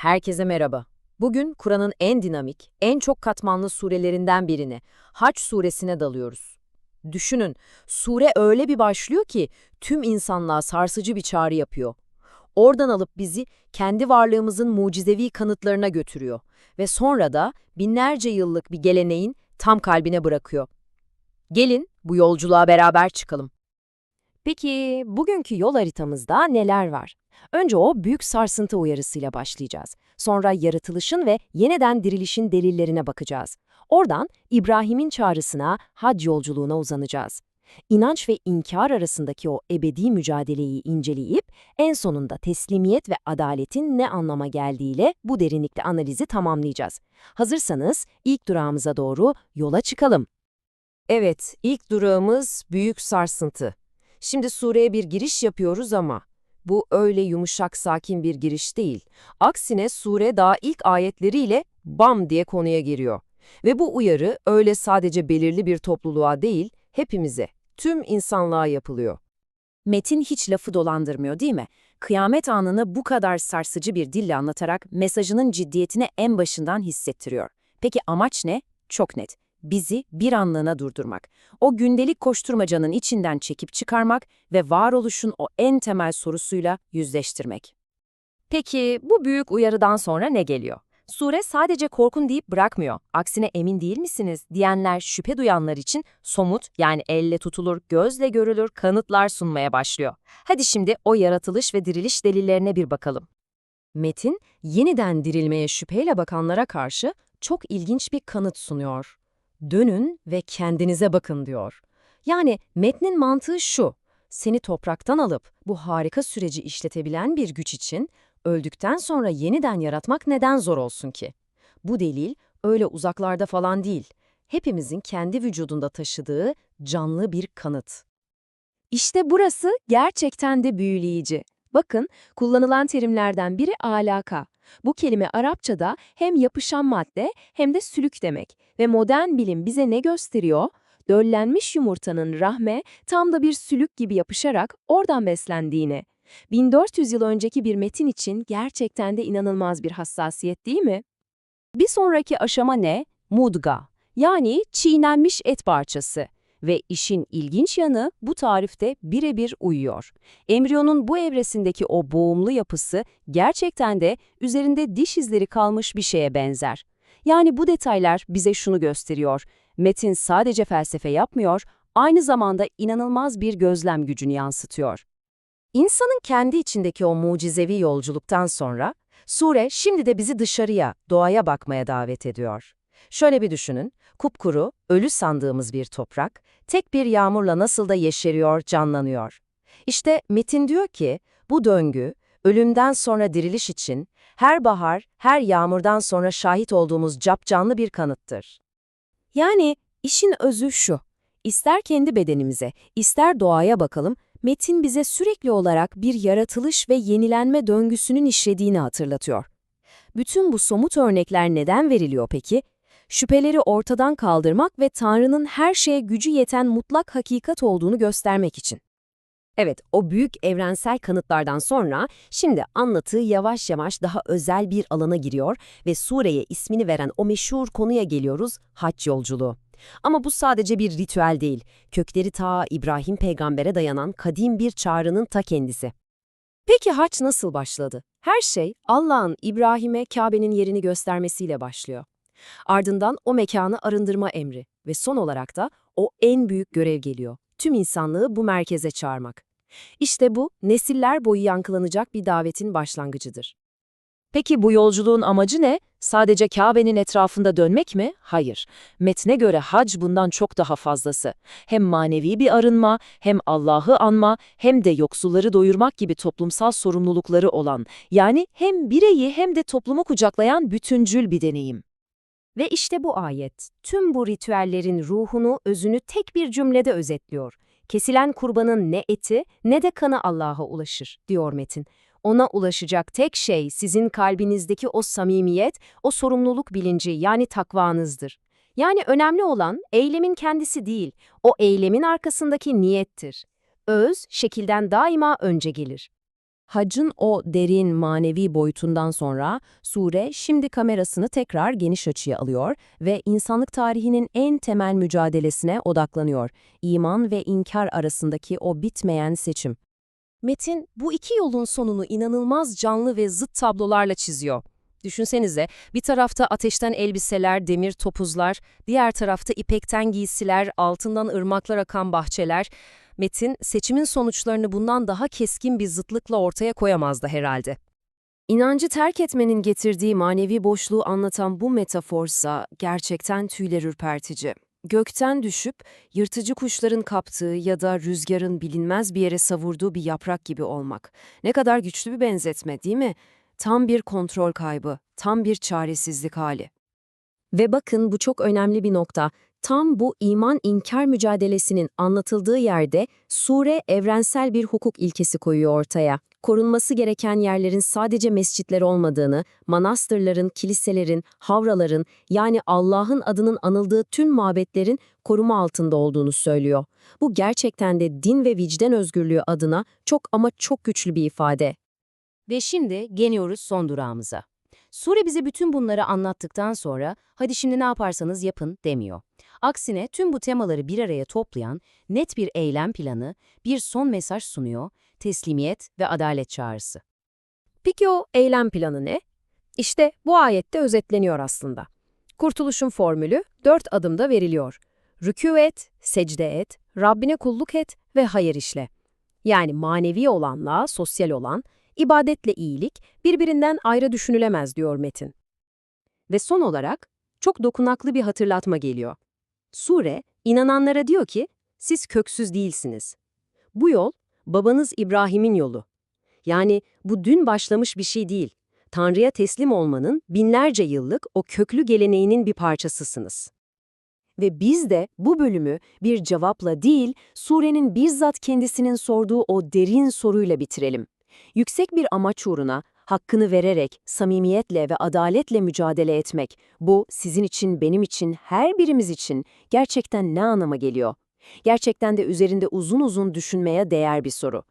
Herkese merhaba. Bugün Kur'an'ın en dinamik, en çok katmanlı surelerinden birini, Haç suresine dalıyoruz. Düşünün, sure öyle bir başlıyor ki tüm insanlığa sarsıcı bir çağrı yapıyor. Oradan alıp bizi kendi varlığımızın mucizevi kanıtlarına götürüyor ve sonra da binlerce yıllık bir geleneğin tam kalbine bırakıyor. Gelin bu yolculuğa beraber çıkalım. Peki bugünkü yol haritamızda neler var? Önce o büyük sarsıntı uyarısıyla başlayacağız. Sonra yaratılışın ve yeniden dirilişin delillerine bakacağız. Oradan İbrahim'in çağrısına, hac yolculuğuna uzanacağız. İnanç ve inkar arasındaki o ebedi mücadeleyi inceleyip en sonunda teslimiyet ve adaletin ne anlama geldiğiyle bu derinlikli analizi tamamlayacağız. Hazırsanız ilk durağımıza doğru yola çıkalım. Evet, ilk durağımız büyük sarsıntı. Şimdi sureye bir giriş yapıyoruz ama bu öyle yumuşak sakin bir giriş değil. Aksine sure daha ilk ayetleriyle bam diye konuya giriyor. Ve bu uyarı öyle sadece belirli bir topluluğa değil, hepimize, tüm insanlığa yapılıyor. Metin hiç lafı dolandırmıyor değil mi? Kıyamet anını bu kadar sarsıcı bir dille anlatarak mesajının ciddiyetini en başından hissettiriyor. Peki amaç ne? Çok net. Bizi bir anlığına durdurmak. O gündelik koşturmacanın içinden çekip çıkarmak ve varoluşun o en temel sorusuyla yüzleştirmek. Peki bu büyük uyarıdan sonra ne geliyor? Sure sadece korkun deyip bırakmıyor. Aksine emin değil misiniz diyenler şüphe duyanlar için somut yani elle tutulur, gözle görülür kanıtlar sunmaya başlıyor. Hadi şimdi o yaratılış ve diriliş delillerine bir bakalım. Metin, yeniden dirilmeye şüpheyle bakanlara karşı çok ilginç bir kanıt sunuyor. Dönün ve kendinize bakın diyor. Yani metnin mantığı şu, seni topraktan alıp bu harika süreci işletebilen bir güç için öldükten sonra yeniden yaratmak neden zor olsun ki? Bu delil öyle uzaklarda falan değil, hepimizin kendi vücudunda taşıdığı canlı bir kanıt. İşte burası gerçekten de büyüleyici. Bakın, kullanılan terimlerden biri alaka. Bu kelime Arapçada hem yapışan madde hem de sülük demek ve modern bilim bize ne gösteriyor? Döllenmiş yumurtanın rahme tam da bir sülük gibi yapışarak oradan beslendiğini. 1400 yıl önceki bir metin için gerçekten de inanılmaz bir hassasiyet değil mi? Bir sonraki aşama ne? Mudga, yani çiğnenmiş et parçası. Ve işin ilginç yanı bu tarifte birebir uyuyor. Embriyonun bu evresindeki o boğumlu yapısı gerçekten de üzerinde diş izleri kalmış bir şeye benzer. Yani bu detaylar bize şunu gösteriyor. Metin sadece felsefe yapmıyor, aynı zamanda inanılmaz bir gözlem gücünü yansıtıyor. İnsanın kendi içindeki o mucizevi yolculuktan sonra, sure şimdi de bizi dışarıya, doğaya bakmaya davet ediyor. Şöyle bir düşünün, kupkuru, ölü sandığımız bir toprak, tek bir yağmurla nasıl da yeşeriyor, canlanıyor. İşte Metin diyor ki, bu döngü, ölümden sonra diriliş için, her bahar, her yağmurdan sonra şahit olduğumuz capcanlı bir kanıttır. Yani işin özü şu, ister kendi bedenimize, ister doğaya bakalım, Metin bize sürekli olarak bir yaratılış ve yenilenme döngüsünün işlediğini hatırlatıyor. Bütün bu somut örnekler neden veriliyor peki? Şüpheleri ortadan kaldırmak ve Tanrı'nın her şeye gücü yeten mutlak hakikat olduğunu göstermek için. Evet, o büyük evrensel kanıtlardan sonra şimdi anlatı yavaş yavaş daha özel bir alana giriyor ve sureye ismini veren o meşhur konuya geliyoruz, hac yolculuğu. Ama bu sadece bir ritüel değil, kökleri ta İbrahim peygambere dayanan kadim bir çağrının ta kendisi. Peki haç nasıl başladı? Her şey Allah'ın İbrahim'e Kabe'nin yerini göstermesiyle başlıyor. Ardından o mekanı arındırma emri ve son olarak da o en büyük görev geliyor. Tüm insanlığı bu merkeze çağırmak. İşte bu, nesiller boyu yankılanacak bir davetin başlangıcıdır. Peki bu yolculuğun amacı ne? Sadece Kabe'nin etrafında dönmek mi? Hayır. Metne göre hac bundan çok daha fazlası. Hem manevi bir arınma, hem Allah'ı anma, hem de yoksulları doyurmak gibi toplumsal sorumlulukları olan, yani hem bireyi hem de toplumu kucaklayan bütüncül bir deneyim. Ve işte bu ayet, tüm bu ritüellerin ruhunu, özünü tek bir cümlede özetliyor. Kesilen kurbanın ne eti ne de kanı Allah'a ulaşır, diyor Metin. Ona ulaşacak tek şey sizin kalbinizdeki o samimiyet, o sorumluluk bilinci yani takvanızdır. Yani önemli olan eylemin kendisi değil, o eylemin arkasındaki niyettir. Öz, şekilden daima önce gelir. Hacın o derin manevi boyutundan sonra sure şimdi kamerasını tekrar geniş açıya alıyor ve insanlık tarihinin en temel mücadelesine odaklanıyor. İman ve inkar arasındaki o bitmeyen seçim. Metin bu iki yolun sonunu inanılmaz canlı ve zıt tablolarla çiziyor. Düşünsenize bir tarafta ateşten elbiseler, demir topuzlar, diğer tarafta ipekten giysiler, altından ırmaklar akan bahçeler. Metin seçimin sonuçlarını bundan daha keskin bir zıtlıkla ortaya koyamazdı herhalde. İnancı terk etmenin getirdiği manevi boşluğu anlatan bu metaforsa gerçekten tüyler ürpertici. Gökten düşüp yırtıcı kuşların kaptığı ya da rüzgarın bilinmez bir yere savurduğu bir yaprak gibi olmak. Ne kadar güçlü bir benzetme değil mi? Tam bir kontrol kaybı, tam bir çaresizlik hali. Ve bakın bu çok önemli bir nokta. Tam bu iman inkar mücadelesinin anlatıldığı yerde sure evrensel bir hukuk ilkesi koyuyor ortaya. Korunması gereken yerlerin sadece mescitler olmadığını, manastırların, kiliselerin, havraların yani Allah'ın adının anıldığı tüm mabetlerin koruma altında olduğunu söylüyor. Bu gerçekten de din ve vicdan özgürlüğü adına çok ama çok güçlü bir ifade. Ve şimdi geliyoruz son durağımıza. Sure bize bütün bunları anlattıktan sonra hadi şimdi ne yaparsanız yapın demiyor. Aksine tüm bu temaları bir araya toplayan net bir eylem planı, bir son mesaj sunuyor, teslimiyet ve adalet çağrısı. Peki o eylem planı ne? İşte bu ayette özetleniyor aslında. Kurtuluşun formülü dört adımda veriliyor. Rükû et, secde et, Rabbine kulluk et ve hayır işle. Yani manevi olanla sosyal olan, ibadetle iyilik birbirinden ayrı düşünülemez diyor Metin. Ve son olarak çok dokunaklı bir hatırlatma geliyor. Sure, inananlara diyor ki, siz köksüz değilsiniz. Bu yol, babanız İbrahim'in yolu. Yani bu dün başlamış bir şey değil. Tanrı'ya teslim olmanın binlerce yıllık o köklü geleneğinin bir parçasısınız. Ve biz de bu bölümü bir cevapla değil, surenin bizzat kendisinin sorduğu o derin soruyla bitirelim. Yüksek bir amaç uğruna, hakkını vererek, samimiyetle ve adaletle mücadele etmek, bu sizin için, benim için, her birimiz için gerçekten ne anlama geliyor? Gerçekten de üzerinde uzun uzun düşünmeye değer bir soru.